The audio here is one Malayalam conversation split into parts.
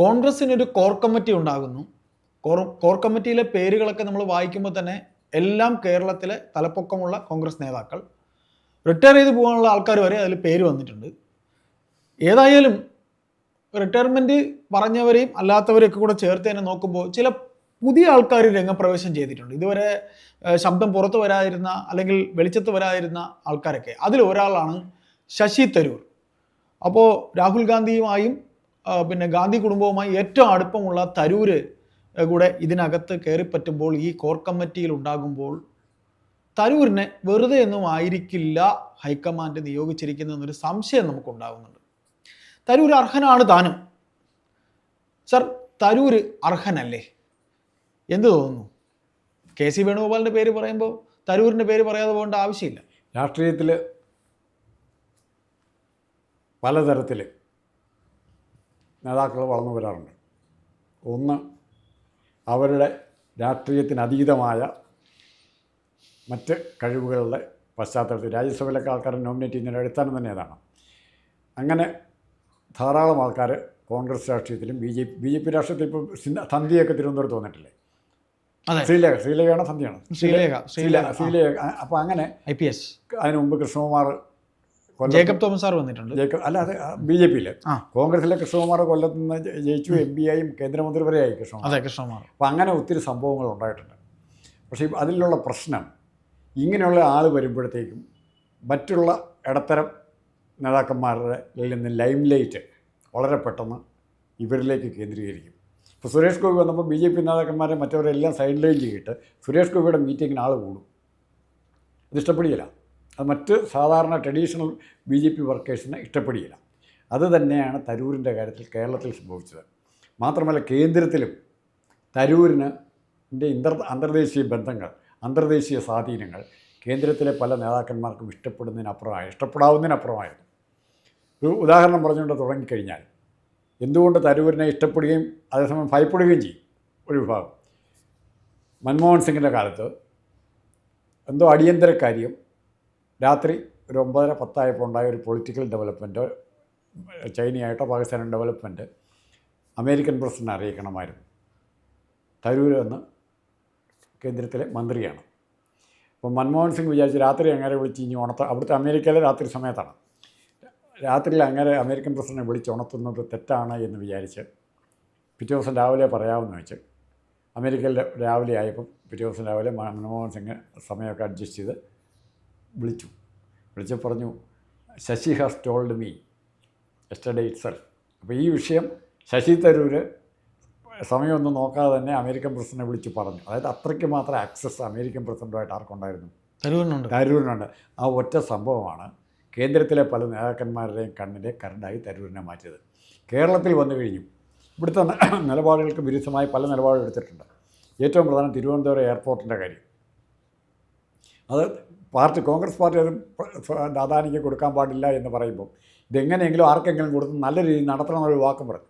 കോൺഗ്രസിനൊരു കോർ കമ്മിറ്റി ഉണ്ടാകുന്നു. കോർ കോർ കമ്മിറ്റിയിലെ പേരുകളൊക്കെ നമ്മൾ വായിക്കുമ്പോൾ തന്നെ എല്ലാം കേരളത്തിലെ തലപ്പൊക്കമുള്ള കോൺഗ്രസ് നേതാക്കൾ. റിട്ടയർ ചെയ്ത് പോകാനുള്ള ആൾക്കാർ വരെ അതിൽ പേര് വന്നിട്ടുണ്ട്. ഏതായാലും റിട്ടയർമെന്റ് പറഞ്ഞവരെയും അല്ലാത്തവരെയൊക്കെ കൂടെ ചേർത്ത് തന്നെ നോക്കുമ്പോൾ ചില പുതിയ ആൾക്കാർ രംഗപ്രവേശം ചെയ്തിട്ടുണ്ട്. ഇതുവരെ ശബ്ദം പുറത്തു വരാതിരുന്ന അല്ലെങ്കിൽ വെളിച്ചത്ത് വരാതിരുന്ന ആൾക്കാരൊക്കെ. അതിൽ ഒരാളാണ് ശശി തരൂർ. അപ്പോൾ രാഹുൽ ഗാന്ധിയുമായും പിന്നെ ഗാന്ധി കുടുംബവുമായി ഏറ്റവും അടുപ്പമുള്ള തരൂര് കൂടെ ഇതിനകത്ത് കയറിപ്പറ്റുമ്പോൾ ഈ കോർ കമ്മിറ്റിയിൽ ഉണ്ടാകുമ്പോൾ തരൂരിനെ വെറുതെ ഒന്നും ആയിരിക്കില്ല ഹൈക്കമാൻഡ് നിയോഗിച്ചിരിക്കുന്നതെന്നൊരു സംശയം നമുക്കുണ്ടാകുന്നുണ്ട്. തരൂർ അർഹനാണ് താനും. സർ തരൂർ അർഹനല്ലേ? എന്ത് തോന്നുന്നു? കെ സി വേണുഗോപാലിന്റെ പേര് പറയുമ്പോൾ തരൂരിന്റെ പേര് പറയാതെ പോകേണ്ട ആവശ്യമില്ല. രാഷ്ട്രീയത്തിൽ പലതരത്തിൽ നേതാക്കൾ വളർന്നു വരാറുണ്ട്. ഒന്ന് അവരുടെ രാഷ്ട്രീയത്തിനതീതമായ മറ്റ് കഴിവുകളുടെ പശ്ചാത്തലത്തിൽ രാജ്യസഭയിലൊക്കെ ആൾക്കാരെ നോമിനേറ്റ് ചെയ്യുന്നതിന്റെ അടിസ്ഥാനം തന്നെ അതാണ്. അങ്ങനെ ധാരാളം ആൾക്കാർ കോൺഗ്രസ് രാഷ്ട്രീയത്തിലും B J P B J P രാഷ്ട്രീയത്തിൽ ഇപ്പോൾ സന്ധ്യയൊക്കെ തിരുവനന്തപുരത്ത് വന്നിട്ടില്ലേ? അതെ. ശ്രീലേഖ ശ്രീലേഖയാണോ സന്ധ്യയാണോ? ശ്രീലേഖ ശ്രീലേഖ. ശ്രീലേഖ അപ്പോൾ അങ്ങനെ ഐ പി എസ്. അതിനു മുമ്പ് കൃഷ്ണകുമാർ ജേക്കബ് തോമസ് സാർ വന്നിട്ടുണ്ട്. ജേക്കബ് അല്ല അത് ബി ജെ പിയിൽ കോൺഗ്രസിലെ കൃഷ്ണകുമാർ കൊല്ലത്ത് നിന്ന് ജയിച്ചു എം പി ആയും കേന്ദ്രമന്ത്രി വരെയായി കൃഷ്ണകുമാർ. അതെ കൃഷ്ണകുമാർ. അപ്പം അങ്ങനെ ഒത്തിരി സംഭവങ്ങൾ ഉണ്ടായിട്ടുണ്ട്. പക്ഷേ അതിലുള്ള പ്രശ്നം ഇങ്ങനെയുള്ള ആൾ വരുമ്പോഴത്തേക്കും മറ്റുള്ള ഇടത്തരം നേതാക്കന്മാരുടെ നിന്ന് ലൈം ലൈറ്റ് വളരെ പെട്ടെന്ന് ഇവരിലേക്ക് കേന്ദ്രീകരിക്കും. ഇപ്പോൾ സുരേഷ് ഗോപി വന്നപ്പോൾ ബി ജെ പി നേതാക്കന്മാരെ മറ്റവരെല്ലാം സൈഡ് ലൈൻ ചെയ്തിട്ട് സുരേഷ് ഗോപിയുടെ മീറ്റിങ്ങിന് ആൾ കൂടും. ഇത് ഇഷ്ടപ്പെടുകയില്ല അത് മറ്റ് സാധാരണ ട്രഡീഷണൽ ബി ജെ പി വർക്കേഴ്സിന് ഇഷ്ടപ്പെടുകയില്ല അത് തന്നെയാണ് തരൂരിന്റെ കാര്യത്തിൽ കേരളത്തിൽ സംഭവിച്ചത്. മാത്രമല്ല കേന്ദ്രത്തിലും തരൂരിന് ഇന്റർ അന്തർദേശീയ ബന്ധങ്ങൾ അന്തർദേശീയ സ്വാധീനങ്ങൾ കേന്ദ്രത്തിലെ പല നേതാക്കന്മാർക്കും ഇഷ്ടപ്പെടുന്നതിനപ്പുറമായി ഇഷ്ടപ്പെടാവുന്നതിനപ്പുറമായിരുന്നു. ഒരു ഉദാഹരണം പറഞ്ഞുകൊണ്ട് തുടങ്ങിക്കഴിഞ്ഞാൽ എന്തുകൊണ്ട് തരൂരിനെ ഇഷ്ടപ്പെടുകയും അതേസമയം ഭയപ്പെടുകയും ചെയ്യും? ഒരു വിഭാഗം. മൻമോഹൻ സിംഗിന്റെ കാലത്ത് എന്തോ അടിയന്തര കാര്യം രാത്രി ഒരു ഒമ്പതര പത്തായപ്പോൾ ഉണ്ടായ ഒരു പൊളിറ്റിക്കൽ ഡെവലപ്മെന്റ് ചൈനയായിട്ടോ പാകിസ്ഥാൻ ഡെവലപ്മെന്റ് അമേരിക്കൻ പ്രസിഡന്റ് അറിയിക്കണമായിരുന്നു. തരൂർ എന്ന് കേന്ദ്രത്തിലെ മന്ത്രിയാണ്. അപ്പോൾ മൻമോഹൻ സിംഗ് വിചാരിച്ച് രാത്രി അങ്ങനെ വിളിച്ച് ഇനി ഉണർത്ത അവിടുത്തെ അമേരിക്കയിലെ രാത്രി സമയത്താണ്. രാത്രിയിൽ അങ്ങനെ അമേരിക്കൻ പ്രസിഡന്റിനെ വിളിച്ച് ഉണർത്തുന്നത് തെറ്റാണ് എന്ന് വിചാരിച്ച് പിറ്റേ ദിവസം രാവിലെ പറയാമെന്ന് വെച്ച് അമേരിക്കയിൽ രാവിലെ ആയപ്പം പിറ്റേ ദിവസം രാവിലെ മൻമോഹൻ സിംഗ് സമയമൊക്കെ അഡ്ജസ്റ്റ് ചെയ്ത് വിളിച്ചു. വിളിച്ച് പറഞ്ഞു Shashi has told me yesterday itself അപ്പോൾ ഈ വിഷയം ശശി തരൂർ സമയമൊന്നും നോക്കാതെ തന്നെ അമേരിക്കൻ പ്രസിഡന്റിനെ വിളിച്ച് പറഞ്ഞു. അതായത് അത്രയ്ക്ക് മാത്രം ആക്സസ് അമേരിക്കൻ പ്രസിഡന്റുമായിട്ട് ആർക്കുണ്ടായിരുന്നു? തരൂരിനുണ്ട്. തരൂരിനുണ്ട്. ആ ഒറ്റ സംഭവമാണ് കേന്ദ്രത്തിലെ പല നേതാക്കന്മാരുടെയും കണ്ണിന്റെ കരണ്ടായി തരൂരിനെ മാറ്റിയത്. കേരളത്തിൽ വന്നു കഴിഞ്ഞു. ഇവിടുത്തെ നിലപാടുകൾക്ക് വിരുദ്ധമായി പല നിലപാടുകൾ എടുത്തിട്ടുണ്ട്. ഏറ്റവും പ്രധാനം തിരുവനന്തപുരം എയർപോർട്ടിന്റെ കാര്യം. അത് പാർട്ടി കോൺഗ്രസ് പാർട്ടി അത് അദാനിക്ക് കൊടുക്കാൻ പാടില്ല എന്ന് പറയുമ്പോൾ ഇതെങ്ങനെയെങ്കിലും ആർക്കെങ്കിലും കൊടുത്ത് നല്ല രീതിയിൽ നടത്തണമെന്നൊരു വാക്കും പറഞ്ഞു.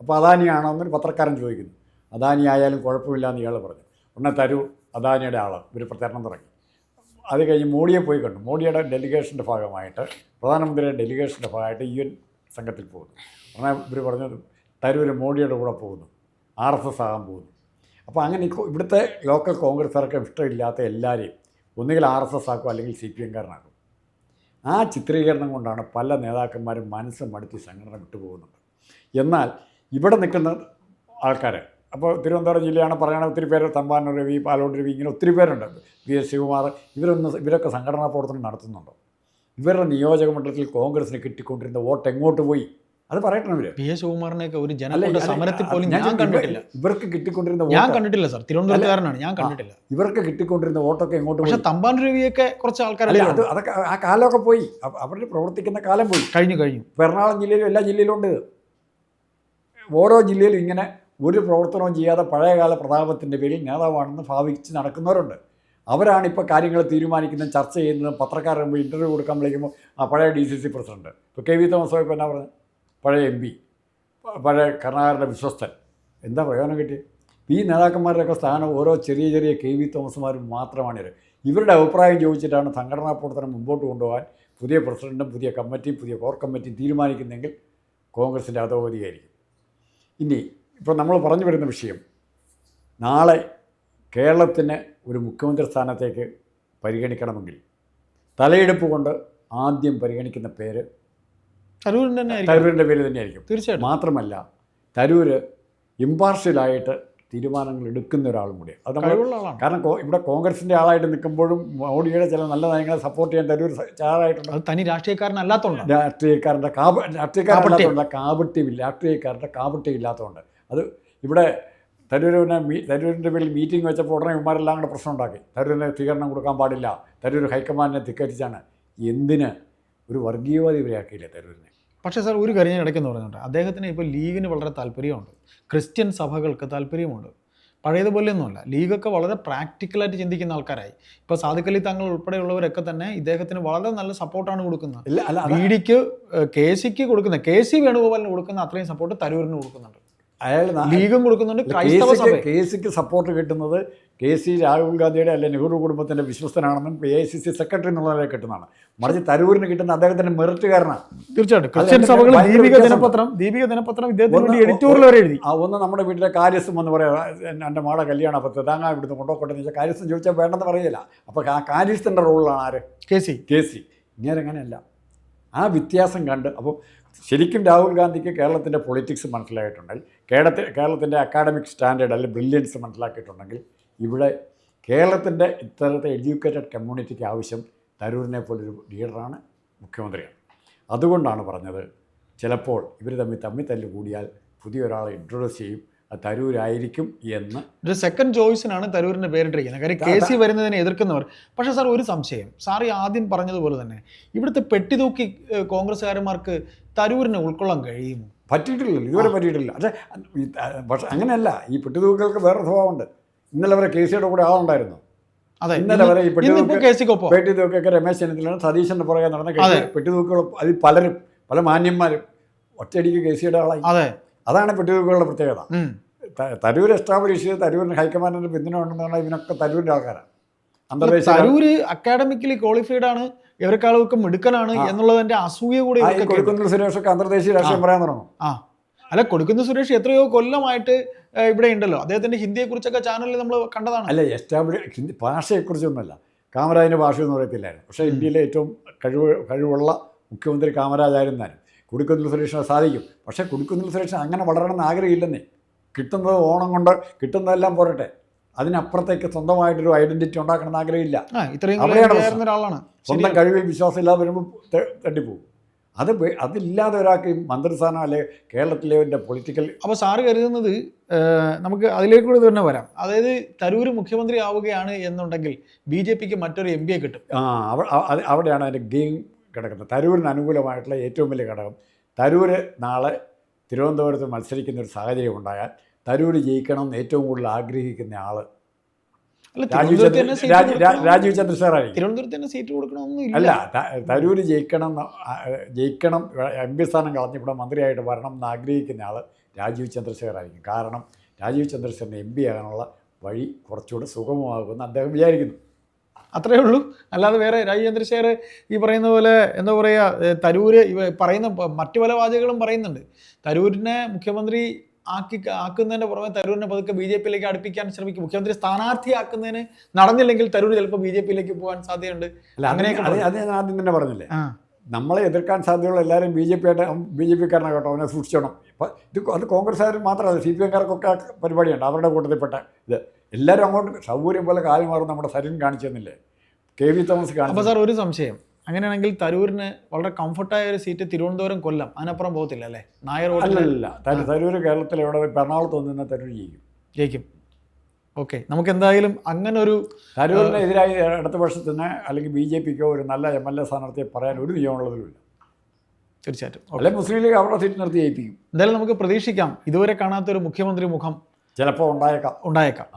അപ്പോൾ അദാനിയാണോ എന്നൊരു പത്രക്കാരൻ ചോദിക്കുന്നു. അദാനി ആയാലും കുഴപ്പമില്ല എന്ന് ഇയാൾ പറഞ്ഞു. ഉടനെ തരൂ അദാനിയുടെ ആൾ ഇവർ പ്രചരണം തുടങ്ങി. അത് കഴിഞ്ഞ് മോഡിയെ പോയി കണ്ടു. മോഡിയുടെ ഡെലിഗേഷന്റെ ഭാഗമായിട്ട് പ്രധാനമന്ത്രിയുടെ ഡെലിഗേഷന്റെ ഭാഗമായിട്ട് യു എൻ സംഘത്തിൽ പോകുന്നു. ഉടനെ ഇവർ പറഞ്ഞത് തരൂർ മോഡിയുടെ കൂടെ പോകുന്നു. ആർ എസ് എസ് ആകാൻ പോകുന്നു. അപ്പോൾ അങ്ങനെ ഇവിടുത്തെ ലോക്കൽ കോൺഗ്രസ്സുകാർക്ക് ഇഷ്ടമില്ലാത്ത എല്ലാവരെയും ഒന്നുകിൽ ആർ എസ് എസ് ആക്കും അല്ലെങ്കിൽ സി പി എംകാരനാക്കും ആ ചിത്രീകരണം കൊണ്ടാണ് പല നേതാക്കന്മാരും മനസ്സ് മടുത്തി സംഘടന വിട്ടുപോകുന്നത്. എന്നാൽ ഇവിടെ നിൽക്കുന്ന ആൾക്കാർ അപ്പോൾ തിരുവനന്തപുരം ജില്ലയാണ് പറയുകയാണെങ്കിൽ ഒത്തിരി പേര് തമ്പാനൂർ രവി പാലോട് രവി ഇങ്ങനെ ഒത്തിരി പേരുണ്ട്. വി എസ് ശിവകുമാർ ഇവരൊന്നും ഇവരൊക്കെ സംഘടനാ പ്രവർത്തനം നടത്തുന്നുണ്ടോ. ഇവരുടെ നിയോജക മണ്ഡലത്തിൽ കോൺഗ്രസിന് കിട്ടിക്കൊണ്ടിരുന്ന വോട്ട് എങ്ങോട്ട് പോയി? അത് പറയട്ടെ പി എസ് ശിവകുമാറിനെയൊക്കെ ഒരു ജനങ്ങളുടെ സമരത്തിൽ പോലും ഞാൻ കണ്ടിട്ടില്ല. ഇവർക്ക് കിട്ടിക്കൊണ്ടിരുന്ന ഞാൻ കണ്ടിട്ടില്ല സാർ. തിരുവനന്തപുരത്തുകാരനാണ്. ഞാൻ കണ്ടിട്ടില്ല. ഇവർക്ക് കിട്ടിക്കൊണ്ടിരുന്ന വോട്ടൊക്കെ എങ്ങോട്ട് പക്ഷെ തമ്പാൻ രവിയൊക്കെ കുറച്ച് ആൾക്കാർ ആൾക്കാരല്ലേ അത് അതൊക്കെ ആ കാലമൊക്കെ പോയി. അവർ പ്രവർത്തിക്കുന്ന കാലം പോയി. കഴിഞ്ഞു കഴിഞ്ഞു. എറണാകുളം ജില്ലയിലും എല്ലാ ജില്ലയിലും ഉണ്ട്. ഓരോ ജില്ലയിലും ഇങ്ങനെ ഒരു പ്രവർത്തനവും ചെയ്യാതെ പഴയകാല പ്രതാപത്തിന്റെ പേരിൽ നേതാവാണെന്ന് ഭാവിച്ച് നടക്കുന്നവരുണ്ട്. അവരാണ് ഇപ്പോൾ കാര്യങ്ങൾ തീരുമാനിക്കുന്നതും ചർച്ച ചെയ്യുന്നതും പത്രക്കാരുടെ മുമ്പ് ഇന്റർവ്യൂ കൊടുക്കാൻ വിളിക്കുമ്പോൾ ആ പഴയ ഡി സി സി പ്രസിഡന്റ് ഇപ്പോൾ കെ വി തോമസ് ഇപ്പോൾ എന്നാ പറഞ്ഞത്? പഴയ എം പി പഴയ കർണാകരുടെ വിശ്വസ്തൻ. എന്താ പ്രയോജനം കിട്ടി ഈ നേതാക്കന്മാരുടെയൊക്കെ സ്ഥാനം ഓരോ ചെറിയ ചെറിയ കെ വി തോമസുമാരും മാത്രമാണ് ഇത് ഇവരുടെ അഭിപ്രായം ചോദിച്ചിട്ടാണ് സംഘടനാ പ്രവർത്തനം മുമ്പോട്ട് കൊണ്ടുപോകാൻ പുതിയ പ്രസിഡന്റും പുതിയ കമ്മിറ്റിയും പുതിയ കോർ കമ്മിറ്റിയും തീരുമാനിക്കുന്നെങ്കിൽ കോൺഗ്രസിന്റെ അധോഗതിയായിരിക്കും. ഇനി ഇപ്പോൾ നമ്മൾ പറഞ്ഞു വരുന്ന വിഷയം നാളെ കേരളത്തിന് ഒരു മുഖ്യമന്ത്രി സ്ഥാനത്തേക്ക് പരിഗണിക്കണമെങ്കിൽ തലയെടുപ്പ് കൊണ്ട് ആദ്യം പരിഗണിക്കുന്ന പേര് തരൂരിന്റെ തന്നെ തരൂരിന്റെ പേര് തന്നെയായിരിക്കും. തീർച്ചയായിട്ടും. മാത്രമല്ല തരൂർ ഇമ്പാർഷ്യലായിട്ട് തീരുമാനങ്ങൾ എടുക്കുന്ന ഒരാളും കൂടി അത് നമ്മൾ കാരണം ഇവിടെ കോൺഗ്രസിന്റെ ആളായിട്ട് നിൽക്കുമ്പോഴും മോഡിയുടെ ചില നല്ല നയങ്ങളെ സപ്പോർട്ട് ചെയ്യാൻ തരൂർ ചാറായിട്ടുണ്ട് അത് തനി രാഷ്ട്രീയക്കാരനല്ലാത്തതുകൊണ്ട് രാഷ്ട്രീയക്കാരന്റെ കാപ രാഷ്ട്രീയക്കാരല്ലാത്തതുകൊണ്ട് കാപട്യമില്ല രാഷ്ട്രീയക്കാരുടെ കാപട്യം ഇല്ലാത്തതുകൊണ്ട് അത് ഇവിടെ തരൂരിനെ മീ തരൂരിന്റെ പേരിൽ മീറ്റിംഗ് വെച്ചപ്പോൾ ഉടനെ ഇവന്മാരെല്ലാം കൂടെ പ്രശ്നം ഉണ്ടാക്കി. തരൂരിന് സ്വീകരണം കൊടുക്കാൻ പാടില്ല. തരൂർ ഹൈക്കമാൻഡിനെ ധിക്കരിച്ചാണ്. എന്തിന് ഒരു വർഗീയവാദി ഇവരെയാക്കിയില്ലേ തരൂരിനെ പക്ഷേ സാർ ഒരു കാര്യം ഞാൻ ഇടയ്ക്കെന്ന് പറയുന്നുണ്ട് അദ്ദേഹത്തിന് ഇപ്പോൾ ലീഗിന് വളരെ താല്പര്യമുണ്ട്. ക്രിസ്ത്യൻ സഭകൾക്ക് താല്പര്യമുണ്ട്. പഴയതുപോലെയൊന്നുമല്ല. ലീഗൊക്കെ വളരെ പ്രാക്ടിക്കലായിട്ട് ചിന്തിക്കുന്ന ആൾക്കാരായി. ഇപ്പോൾ സാധുക്കലി താങ്കൾ ഉൾപ്പെടെയുള്ളവരൊക്കെ തന്നെ ഇദ്ദേഹത്തിന് വളരെ നല്ല സപ്പോർട്ടാണ് കൊടുക്കുന്നത്. ബി ഡിക്ക് കെ സിക്ക് കൊടുക്കുന്ന കെ സി വേണുഗോപാലിന് കൊടുക്കുന്ന അത്രയും സപ്പോർട്ട് തരൂരിന് കൊടുക്കുന്നുണ്ട്. അയാൾ ലീഗും കൊടുക്കുന്നുണ്ട് ക്രൈസ്തവ സഭ കെ സിക്ക് സപ്പോർട്ട് കിട്ടുന്നത് കെ സി രാഹുൽ ഗാന്ധിയുടെ അല്ലെ നെഹ്റു കുടുംബത്തിന്റെ വിശ്വസ്തനാണെന്നും A I C C secretary എന്നുള്ള നിലയിൽ കിട്ടുന്നതാണ്. മറിച്ച് തരൂരിന് കിട്ടുന്ന അദ്ദേഹത്തിന്റെ മെറിറ്റുകാരനാണ്. തീർച്ചയായിട്ടും. ക്രിസ്ത്യൻ അതിന്റെ സഭകൾ ദീപിക ദിനപത്രം ദീപിക ദിനപത്രം ഇദ്ദേഹത്തിന് വേണ്ടി വരെ എഴുതി. ആ ഒന്ന് നമ്മുടെ വീട്ടിലെ കാര്യസം എന്ന് പറയാം എന്റെ മാട കല്യാണം അപ്പോൾ തേങ്ങ ഇവിടുന്ന് കൊണ്ടുപോക്കട്ടെ എന്ന് വെച്ചാൽ കാര്യസ്ഥം ചോദിച്ചാൽ വേണ്ടെന്ന് പറയില്ല. അപ്പോൾ ആ കാര്യസ്ഥന്റെ റോളിലാണ് ആര്? K C. K C. ഇങ്ങനെ അങ്ങനെയല്ല. ആ വ്യത്യാസം കണ്ട് അപ്പോൾ ശരിക്കും രാഹുൽ ഗാന്ധിക്ക് കേരളത്തിന്റെ പൊളിറ്റിക്സ് മനസ്സിലായിട്ടുണ്ടെങ്കിൽ കേരളത്തിൽ കേരളത്തിന്റെ അക്കാഡമിക് സ്റ്റാൻഡേർഡ് അല്ലെങ്കിൽ ബ്രില്യൻസ് മനസ്സിലാക്കിയിട്ടുണ്ടെങ്കിൽ ഇവിടെ കേരളത്തിന്റെ ഇത്തരത്തെ എഡ്യൂക്കേറ്റഡ് കമ്മ്യൂണിറ്റിക്ക് ആവശ്യം തരൂരിനെ പോലൊരു ലീഡറാണ് മുഖ്യമന്ത്രിയാണ്. അതുകൊണ്ടാണ് പറഞ്ഞത് ചിലപ്പോൾ ഇവർ തമ്മിൽ തമ്മിൽ തല്ല് കൂടിയാൽ പുതിയൊരാളെ ഇൻട്രൊഡ്യൂസ് ചെയ്യും തരൂരായിരിക്കും എന്ന്. ഒരു സെക്കൻഡ് ചോയ്സിനാണ് തരൂരിന്റെ പേരിട്ടിരിക്കുന്നത്. കാര്യം കെ സി വരുന്നതിനെ എതിർക്കുന്നവർ. പക്ഷേ സാർ ഒരു സംശയം. സാർ ഈ ആദ്യം പറഞ്ഞതുപോലെ തന്നെ ഇവിടുത്തെ പെട്ടിതൂക്കി കോൺഗ്രസ്സുകാരന്മാർക്ക് തരൂരിനെ ഉൾക്കൊള്ളാൻ കഴിയുമോ? പറ്റിയിട്ടില്ലല്ലോ. ഇതുവരെ പറ്റിയിട്ടില്ല. പക്ഷേ പക്ഷേ അങ്ങനെയല്ല. ഈ പെട്ടിതൂക്കുകൾക്ക് വേറെ സ്വഭാവമുണ്ട്. ഇന്നലെ വരെ കെ സിയുടെ കൂടെ ആളുണ്ടായിരുന്നു. അതെ ഇന്നലെ വരെ ഈ ഇന്നിപ്പോ പെട്ടിതൂക്ക് പെട്ടിതൂക്കൊക്കെ രമേശ് ചെന്നിത്തലാണ് സതീശന്റെ പുറകെ നടന്ന. പെട്ടിതൂക്കുകൾ അതിൽ പലരും പല മാന്യന്മാരും ഒറ്റയടിക്ക് കെ സിയുടെ ആളായി. അതെ. അതാണ് പെട്ടിതൂക്കുകളുടെ പ്രത്യേകത. തരൂർ എസ്റ്റാബ്ലിഷ് ചെയ്ത് തരൂരിന് ഹൈക്കമാൻഡിന്റെ പിന്തുണ ഉണ്ടെന്ന് പറഞ്ഞാൽ ഇവനൊക്കെ തരൂരിന്റെ ആൾക്കാരാണ് തരൂര് അക്കാഡമിക്കലി ക്വാളിഫൈഡ് ആണ് ഇവരെക്കാളൊക്കെ മിടുക്കനാണ്. എന്നുള്ളതിന്റെ അസൂയ കൂടി കൊടുക്കുന്ന സുരേഷൊക്കെ അന്തർദേശീയ രാഷ്ട്രീയം പറയാൻ തുടങ്ങും. ആ. അല്ല കൊടുക്കുന്ന സുരേഷ് എത്രയോ കൊല്ലമായിട്ട് ഇവിടെ ഉണ്ടല്ലോ. അദ്ദേഹത്തിന്റെ ഹിന്ദിയെ കുറിച്ചൊക്കെ ചാനലിൽ നമ്മൾ കണ്ടതാണ്. അല്ല എസ്റ്റാബ്ലിഷ് ഹിന്ദി ഭാഷയെക്കുറിച്ചൊന്നുമല്ല. കാമരാജിന്റെ ഭാഷയൊന്നും അറിയത്തില്ലായിരുന്നു പക്ഷേ ഇന്ത്യയിലെ ഏറ്റവും കഴിവ് കഴിവുള്ള മുഖ്യമന്ത്രി കാമരാജായിരുന്നാലും കുടിക്കുന്നിൽ സുരേഷിന് സാധിക്കും. പക്ഷേ കുടിക്കുന്നിൽ സുരേഷിന് അങ്ങനെ വളരണമെന്ന് ആഗ്രഹമില്ലെന്നേ. കിട്ടുന്നത് ഓണം കൊണ്ട് കിട്ടുന്നതെല്ലാം പോരട്ടെ. അതിനപ്പുറത്തേക്ക് സ്വന്തമായിട്ടൊരു ഐഡന്റിറ്റി ഉണ്ടാക്കണമെന്ന് ആഗ്രഹമില്ല. അവിടെയാണ് സ്വന്തം കഴിവിൽ വിശ്വാസമില്ലാതെ വരുമ്പോൾ തട്ടിപ്പോകും തട്ടിപ്പോവും. അത് അതില്ലാതെ ഒരാൾക്ക് മന്ത്രിസ്ഥാനം അല്ലെ കേരളത്തിലെ പൊളിറ്റിക്കൽ അപ്പോൾ സാറ് കരുതുന്നത് നമുക്ക് അതിലേക്ക് കൂടി തന്നെ വരാം. അതായത് തരൂര് മുഖ്യമന്ത്രി ആവുകയാണ് എന്നുണ്ടെങ്കിൽ ബി ജെ പിക്ക് മറ്റൊരു എം പിയെ കിട്ടും. ആ അവിടെയാണ് അതിന്റെ ഗെയിം കിടക്കുന്നത്. തരൂരിന് അനുകൂലമായിട്ടുള്ള ഏറ്റവും വലിയ ഘടകം തരൂർ നാളെ തിരുവനന്തപുരത്ത് മത്സരിക്കുന്ന ഒരു സാഹചര്യം ഉണ്ടായാൽ തരൂർ ജയിക്കണം എന്ന് ഏറ്റവും കൂടുതൽ ആഗ്രഹിക്കുന്ന ആൾ അല്ല രാജീവ് ചന്ദ്രശേഖർ അല്ല തരൂർ ജയിക്കണം ജയിക്കണം എം പി സ്ഥാനം കളഞ്ഞ് ഇവിടെ മന്ത്രിയായിട്ട് വരണം എന്ന് ആഗ്രഹിക്കുന്ന ആൾ രാജീവ് ചന്ദ്രശേഖർ ആയിരിക്കും കാരണം രാജീവ് ചന്ദ്രശേഖരന് എം പി ആകാനുള്ള വഴി കുറച്ചുകൂടെ സുഗമമാകുമെന്ന് അദ്ദേഹം വിചാരിക്കുന്നു. അത്രേ ഉള്ളൂ. അല്ലാതെ വേറെ രാജീവ് ചന്ദ്രശേഖർ ഈ പറയുന്ന പോലെ എന്താ പറയുക തരൂര് ഇവ പറയുന്ന മറ്റു പല വാചകങ്ങളും പറയുന്നുണ്ട്. തരൂരിനെ മുഖ്യമന്ത്രി ആക്കി ആക്കുന്നതിന്റെ പുറമെ തരൂരിനെ പതുക്കെ ബി ജെ പിയിലേക്ക് അടുപ്പിക്കാൻ ശ്രമിക്കും. മുഖ്യമന്ത്രി സ്ഥാനാർത്ഥിയാക്കുന്നതിന് നടന്നില്ലെങ്കിൽ തരൂർ ചിലപ്പോൾ ബി ജെ പിയിലേക്ക് പോകാൻ സാധ്യതയുണ്ട്. അല്ല അങ്ങനെയൊക്കെ അത് ഞാൻ ആദ്യം തന്നെ പറഞ്ഞില്ലേ? നമ്മളെ എതിർക്കാൻ സാധ്യതയുള്ള എല്ലാവരും ബി ജെ പി ആയിട്ട് ബി ജെ പിക്കാരനെ കേട്ടോ അവനെ സൂക്ഷിച്ചോണം. ഇപ്പം ഇത് അത് കോൺഗ്രസ്സുകാർ മാത്രമല്ല സി പി എംകാർക്കൊക്കെ പരിപാടിയുണ്ട് അവരുടെ കൂട്ടത്തിൽപ്പെട്ട ഇത്. എല്ലാവരും അങ്ങോട്ട് സൗകര്യം പോലെ കാലം മാറും നമ്മുടെ സരിൻ കാണിച്ചെന്നില്ലേ? കെ വി തോമസ് അപ്പൊ അപ്പോൾ സാർ ഒരു സംശയം. അങ്ങനെയാണെങ്കിൽ തരൂരിന് വളരെ കംഫർട്ടായ ഒരു സീറ്റ് തിരുവനന്തപുരം കൊല്ലം. അതിനപ്പുറം പോകത്തില്ല അല്ലേ? നായർ അല്ല അല്ലല്ല തരൂർ കേരളത്തിൽ എവിടെ എറണാകുളത്ത് വന്നിരുന്ന തരൂർ ജയിക്കും. ജയിക്കും. ഓക്കെ നമുക്ക് എന്തായാലും അങ്ങനെ ഒരു തരൂരിനെതിരായി അടുത്ത വർഷത്തിന് അല്ലെങ്കിൽ ബി ജെ പിക്കോ ഒരു നല്ല എം എൽ എ സ്ഥാനാർത്ഥിയെ പറയാൻ ഒരു നിയമമുള്ളതിലുമില്ല തീർച്ചയായിട്ടും. അല്ലെ മുസ്ലിം ലീഗ് അവരുടെ സീറ്റ് നിർത്തി ജയിപ്പിക്കും. എന്തായാലും നമുക്ക് പ്രതീക്ഷിക്കാം. ഇതുവരെ കാണാത്ത ഒരു മുഖ്യമന്ത്രി മുഖം ചിലപ്പോൾ ഉണ്ടായേക്കാം. ഉണ്ടായേക്കാം.